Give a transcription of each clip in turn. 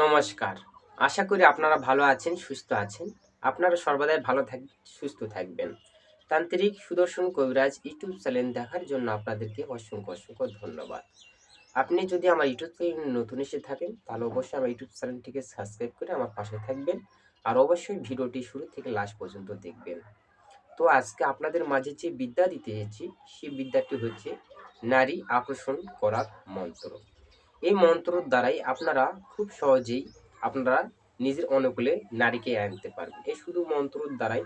নমস্কার। আশা করি আপনারা ভালো আছেন, সুস্থ আছেন। আপনারা সর্বদাই ভালো থাকবেন সুস্থ থাকবেন। তান্ত্রিক সুদর্শন কবিরাজ ইউটিউব চ্যানেল দেখার জন্য আপনাদেরকে অসংখ্য অসংখ্য ধন্যবাদ। আপনি যদি আমার ইউটিউব চ্যানেল নতুন এসে থাকেন, তাহলে অবশ্যই আমার ইউটিউব চ্যানেলটিকে সাবস্ক্রাইব করে আমার পাশে থাকবেন আর অবশ্যই ভিডিওটি শুরু থেকে লাস্ট পর্যন্ত দেখবেন। তো আজকে আপনাদের মাঝে যে বিদ্যা দিতে এসেছি, সেই বিদ্যাটি হচ্ছে নারী আকর্ষণ করার মন্ত্র। এই মন্ত্রর দ্বারাই আপনারা খুব সহজেই আপনারা নিজের অনুকূলে নারীকে আনতে পারবেন। এই শুধু মন্ত্রর দ্বারাই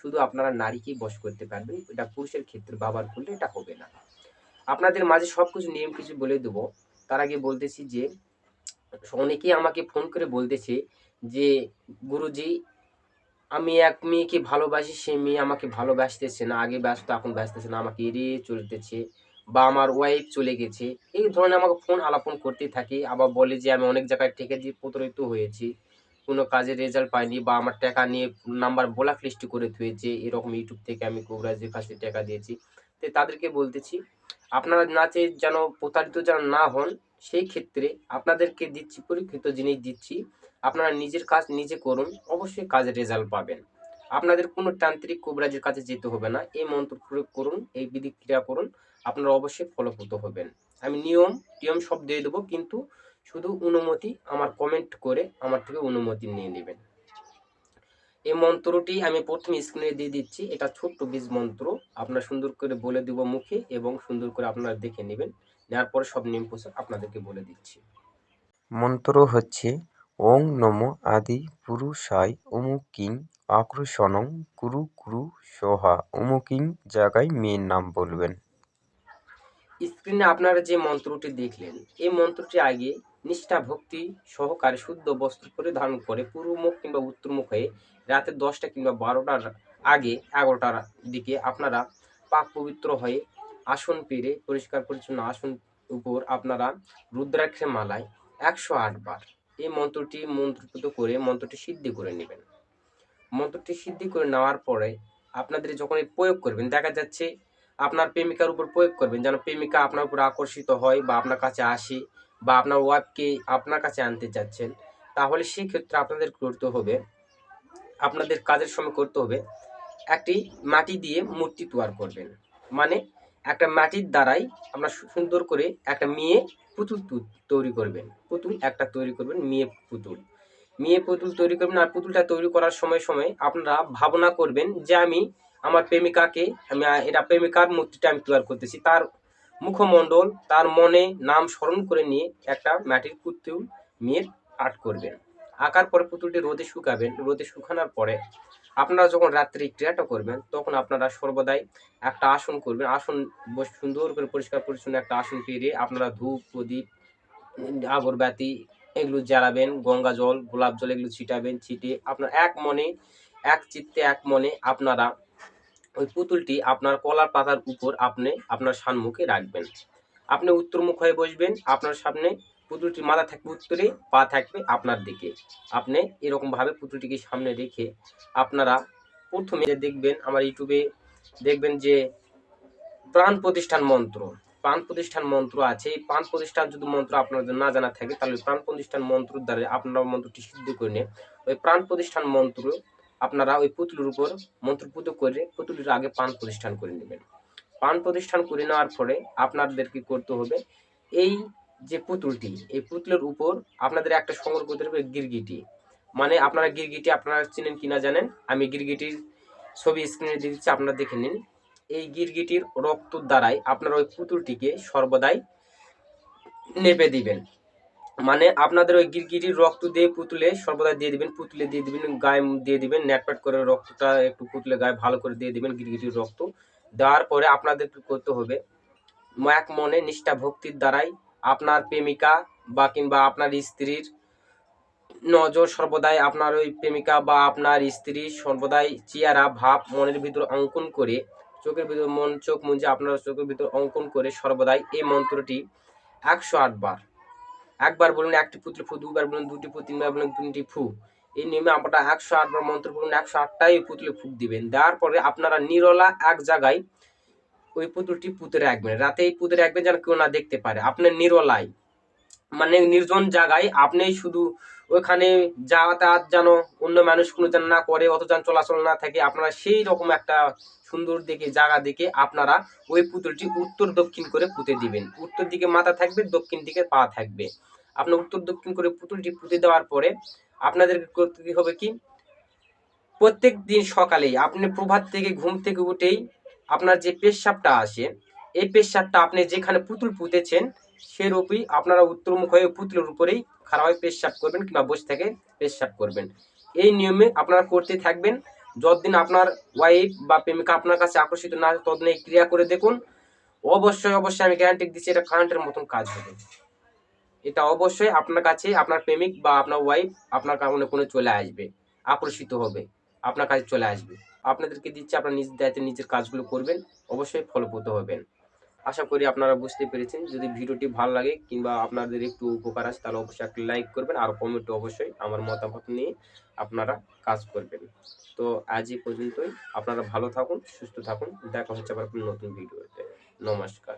শুধু আপনারা নারীকেই বশ করতে পারবেন, এটা পুরুষের ক্ষেত্রে ব্যবহার করলে এটা হবে না। আপনাদের মাঝে সব কিছু নিয়ম কিছু বলে দেবো। তার আগে বলতেছি যে, অনেকেই আমাকে ফোন করে বলতেছে যে, গুরুজি, আমি এক মেয়েকে ভালোবাসি, সে মেয়ে আমাকে ভালোবাসতেছে না, আগে ব্যস্ত, এখন ব্যস্তেছে না, আমাকে এড়িয়ে চলতেছে। বা আমার ওয়াইফ চলে গেছে, এই ধরনের আমাকে ফোন আলাপন করতে থাকে। আবার বলে যে, আমি অনেক জায়গায় থেকে দিয়ে প্রতারিত হয়েছি। কোনো কাজের রেজাল্ট পাইনি বা আমার টাকা নিয়ে নাম্বার ব্লক লিস্ট করে থুয়েছে। এরকম ইউটিউব থেকে আমি কবিরাজের কাছে টাকা দিয়েছি। তো তাদেরকে বলতেছি, আপনারা নাচে যেন প্রতারিত যেন না হন, সেই ক্ষেত্রে আপনাদেরকে দিচ্ছি, পরীক্ষিত জিনিস দিচ্ছি। আপনারা নিজের কাজ নিজে করুন। অবশ্যই কাজের রেজাল্ট পাবেন। আপনাদের কোনো তান্ত্রিক কবিরাজের কাছে যেতে হবে না। এই মন্ত্র প্রয়োগ করুন, এই বিধি ক্রিয়া করুন, আপনারা অবশ্যই ফলপ্রদ হবেন। আমি নিয়ম নিয়ম সব দিয়ে দেবো, কিন্তু শুধু অনুমতি, আমার কমেন্ট করে আমার থেকে অনুমতি নিয়ে নেবেন। এই মন্ত্রটি আমি প্রথমে স্ক্রিনে দিয়ে দিচ্ছি। এটা ছোট্ট বীজ মন্ত্র। আপনার সুন্দর করে বলে দেব মুখে এবং সুন্দর করে আপনারা দেখে নেবেন। নেওয়ার পরে সব নিয়ম পোশাক আপনাদেরকে বলে দিচ্ছি। মন্ত্র হচ্ছে, ওং নম আদি পুরুষায় অমুকিং আক্রোশনং কুরু কুরু সোহা অমুকিং জায়গায় মেয়ের নাম বলবেন। স্ক্রিনে আপনারা যে মন্ত্রটি দেখলেন, এই মন্ত্রটি আগে নিষ্ঠা, ভক্তি সহকারে শুদ্ধ বস্ত্র পরিধারণ করে পূর্ব মুখ কিংবা উত্তর মুখ হয়ে রাতে দশটা কিংবা বারোটার আগে এগারোটার দিকে আপনারা পাক পবিত্র হয়ে আসন পেরে, পরিষ্কার পরিচ্ছন্ন আসন উপর আপনারা রুদ্রাক্ষে মালায় একশো আট বার এই মন্ত্রটি মন্ত্রপুত করে মন্ত্রটি সিদ্ধি করে নেবেন। মন্ত্রটি সিদ্ধি করে নেওয়ার পরে আপনাদের যখন প্রয়োগ করবেন, দেখা যাচ্ছে আপনার প্রেমিকার উপর প্রয়োগ করবেন, যেন প্রেমিকা আপনার উপর আকর্ষিত হয় বা আপনার কাছে আসে বা আপনার ওয়াইফকে আপনার কাছে আনতে চাচ্ছেন তাহলে সেই ক্ষেত্রে আপনাদের করতে হবে, আপনাদের কাজের সময় করতে হবে একটি মাটি দিয়ে মূর্তি তৈরি করবেন। মানে একটা মাটির দ্বারাই আপনার সুন্দর করে একটা মেয়ে পুতুল তৈরি করবেন। পুতুল একটা তৈরি করবেন, মেয়ে পুতুল। মেয়ে পুতুল তৈরি করবেন আর পুতুলটা তৈরি করার সময় সময় আপনারা ভাবনা করবেন যে আমি আমার প্রেমিকাকে, আমি এটা প্রেমিকার মূর্তিটা আমি তৈরি করতেছি। তার মুখমণ্ডল, তার মনে নাম স্মরণ করে নিয়ে একটা মাটির পুতুল মেয়ের আর্ট করবেন। আঁকার পরে পুতুলটি রোদে শুকাবেন। রোদে শুকানোর পরে আপনারা যখন রাত্রি ক্রিয়াটা করবেন, তখন আপনারা সর্বদাই একটা আসন করবেন। আসন সুন্দর করে পরিষ্কার পরিচ্ছন্ন একটা আসন পেরে আপনারা ধূপ, প্রদীপ আগরবাতি এগুলো জ্বালাবেন, গঙ্গা জল, গোলাপ জল এগুলো ছিটাবেন ছিটে আপনার এক মনে, এক চিত্তে এক মনে আপনারা ওই পুতুলটি আপনার কলার পাতার উপর আপনি আপনার সানমুখে রাখবেন। আপনি উত্তরমুখ হয়ে বসবেন, আপনার সামনে পুতুলটির মাথা থাকবে উত্তরে, পা থাকবে আপনার দিকে। আপনি এরকমভাবে পুতুলটিকে সামনে রেখে আপনারা প্রথমে দেখবেন, আমার ইউটিউবে দেখবেন যে প্রাণ প্রতিষ্ঠান মন্ত্র। প্রাণ প্রতিষ্ঠান মন্ত্র আছে। এই প্রাণ প্রতিষ্ঠান যদি মন্ত্র আপনাদের না জানা থাকে, তাহলে প্রাণ প্রতিষ্ঠান মন্ত্র দ্বারা আপনারা মন্ত্রটি সিদ্ধ করে নিয়ে, ওই প্রাণ প্রতিষ্ঠান মন্ত্র আপনারা ওই পুতুলের উপর মন্ত্রপুত করে পুতুলের আগে প্রাণ প্রতিষ্ঠান করে নেবেন। প্রাণ প্রতিষ্ঠান করে নেওয়ার পরে আপনাদেরকে করতে হবে? এই যে পুতুলটি, এই পুতুলের উপর আপনাদের একটা সংগ্রহ করতে হবে গিরগিটি। মানে আপনারা গিরগিটি আপনারা চিনেন কিনা জানেন? আমি গিরগিটির ছবি স্ক্রিনে দিচ্ছি, আপনারা দেখে নিন। এই গিরগিটির রক্ত দ্বারাই আপনার ওই পুতুলটিকে সর্বদাই নেপে দিবেন। মানে আপনাদের ওই গিরগিটির রক্ত দিয়ে পুতুলে সর্বদা দিয়ে দিবেন, পুতুলে দিয়ে দিবেন, গায়ে দিয়ে দিবেন নেটপ্যাট করে রক্তটা একটু পুতুলে গায়ে ভালো করে দিয়ে দিবেন গিরগিটির রক্ত। দেওয়ার পরে আপনাদের করতে হবে? এক মনে নিষ্ঠা ভক্তির দ্বারাই আপনার প্রেমিকা বা কিংবা আপনার স্ত্রীর নজর সর্বদাই আপনার ওই প্রেমিকা বা আপনার স্ত্রী সর্বদাই চেহারা, ভাব, মনের ভিতর অঙ্কন করে চোখের ভিতর মন, চোখ মুঞ্জে আপনার চোখের ভিতর অঙ্কন করে সর্বদাই এই মন্ত্রটি একশো বার। একবার বলুন একটি পুত্র ফু দুবার বলুন দুটি ফু তিনবার বলুন, তিনটি ফু। এই নিয়মে আপনারা একশো আটবার মন্ত্র বলুন একশো আটটাই পুতুলে ফুক দিবেন। দেওয়ার পরে আপনারা নিরলা এক জায়গায় ওই পুতুলটি পুঁতে রাখবেন। রাতে এই পুঁতে রাখবেন যেন কেউ না দেখতে পারে। আপনার নিরলায় মানে নির্জন জায়গায় আপনি শুধু ওখানে যাতায়াত যেন অন্য মানুষ কোনো যেন না করে অত যান চলাচল না থাকে, আপনারা সেই রকম একটা সুন্দর দিকে, জায়গা দিকে আপনারা ওই পুতুলটি উত্তর দক্ষিণ করে পুঁতে দিবেন। উত্তর দিকে মাথা থাকবে, দক্ষিণ দিকে পা থাকবে। আপনার উত্তর দক্ষিণ করে পুতুলটি পুঁতে দেওয়ার পরে আপনাদেরকে করতে হবে কি? প্রত্যেক দিন সকালেই আপনি প্রভাত থেকে ঘুম থেকে উঠেই আপনার যে পেশাবটা আসে এই পেশাবটা আপনি যেখানে পুতুল পুঁতেছেন, সেরূপই আপনারা উত্তরমুখ হয়ে পুতুলের উপরেই খারাপ পেশাব করবেন কিংবা বসে থেকে পেশাব করবেন। এই নিয়মে আপনারা করতে থাকবেন। যতদিন আপনার ওয়াইফ বা প্রেমিকা আপনার কাছে আকর্ষিত না, ততদিন এই ক্রিয়া করে দেখুন। অবশ্যই অবশ্যই আমি গ্যারান্টি দিচ্ছি এটা কারেন্টের মতন কাজ হবে। এটা অবশ্যই আপনার কাছে, আপনার প্রেমিক বা আপনার ওয়াইফ আপনার কারণে কোনো চলে আসবে, আকর্ষিত হবে, আপনার কাছে চলে আসবে। আপনাদেরকে দিচ্ছে, আপনার নিজ দায়িত্বে নিজের কাজগুলো করবেন, অবশ্যই ফলপ্রদ হবেন। আশা করি আপনারা বুঝতে পেরেছেন। যদি ভিডিওটি ভালো লাগে কিংবা আপনাদের একটু উপকার আসে তাহলে অবশ্যই একটা লাইক করবেন আর কমেন্টে অবশ্যই আমার মতামত নিয়ে আপনারা কাজ করবেন। তো আজ এই পর্যন্তই। আপনারা ভালো থাকুন, সুস্থ থাকুন। দেখা হচ্ছে আবার নতুন ভিডিওতে। নমস্কার।